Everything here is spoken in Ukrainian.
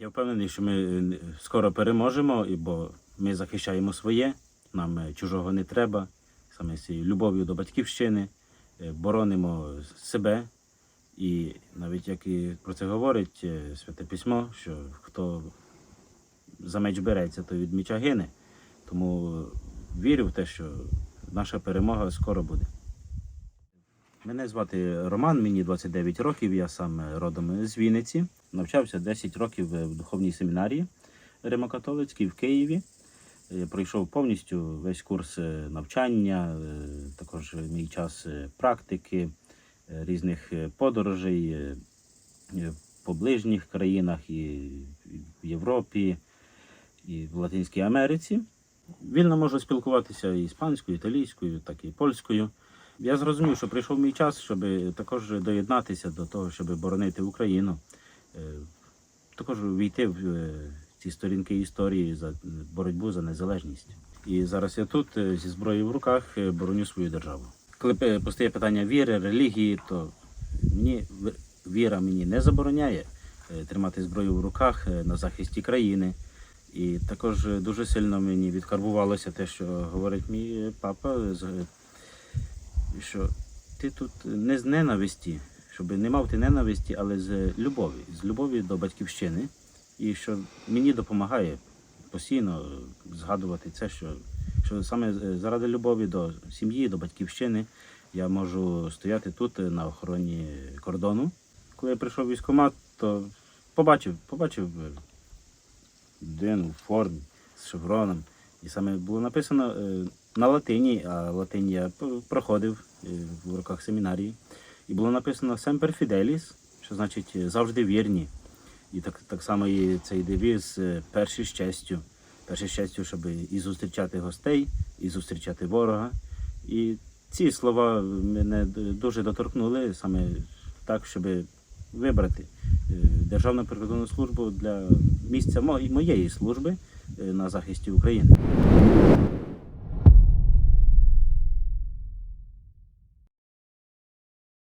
Я впевнений, що ми е, скоро переможемо, бо ми захищаємо своє, нам е, чужого не треба. Саме з любов'ю до батьківщини, е, боронимо себе. І навіть як і про це говорить Святе Письмо, що хто за меч береться, то від меча гине. Тому вірю в те, що наша перемога скоро буде. Мене звати Роман, мені 29 років, я сам родом з Вінниці. Навчався 10 років в духовній семінарії Римокатолицькій в Києві. Е, Пройшов повністю весь курс е, навчання, е, також мій час практики, різних подорожей по ближніх країнах і в Європі, і в Латинській Америці. Вільно можу спілкуватися і іспанською, і італійською, так і польською. Я зрозумів, що прийшов мій час, щоб також доєднатися до того, щоб боронити Україну, Е, також війти в е, ці сторінки історії за боротьбу за незалежність. І зараз я тут е, зі зброєю в руках бороню свою державу. Коли постає питання віри, релігії, то мені віра мені не забороняє тримати зброю в руках на захисті країни. І також дуже сильно мені відкарбувалося те, що говорить мій папа, що ти тут не з ненависті, щоб не мав ти ненависті, але з любові, з любові до батьківщини. І що мені допомагає постійно згадувати це, що, що саме е, заради любові до сім'ї, до батьківщини я можу стояти тут е, на охороні кордону. Коли я прийшов в військкомат, то побачив, побачив е, людину в формі з шевроном. І саме було написано на латині, а латині я проходив е, в роках семінарії. І було написано Semper Fidelis, що значить е, завжди вірні. І так, так само і цей девіз е, перші з честю. Перші щоб і зустрічати гостей, і зустрічати ворога. І ці слова мене дуже доторкнули саме так, щоб вибрати Державну прикордонну службу для місця мо- моєї служби на захисті України.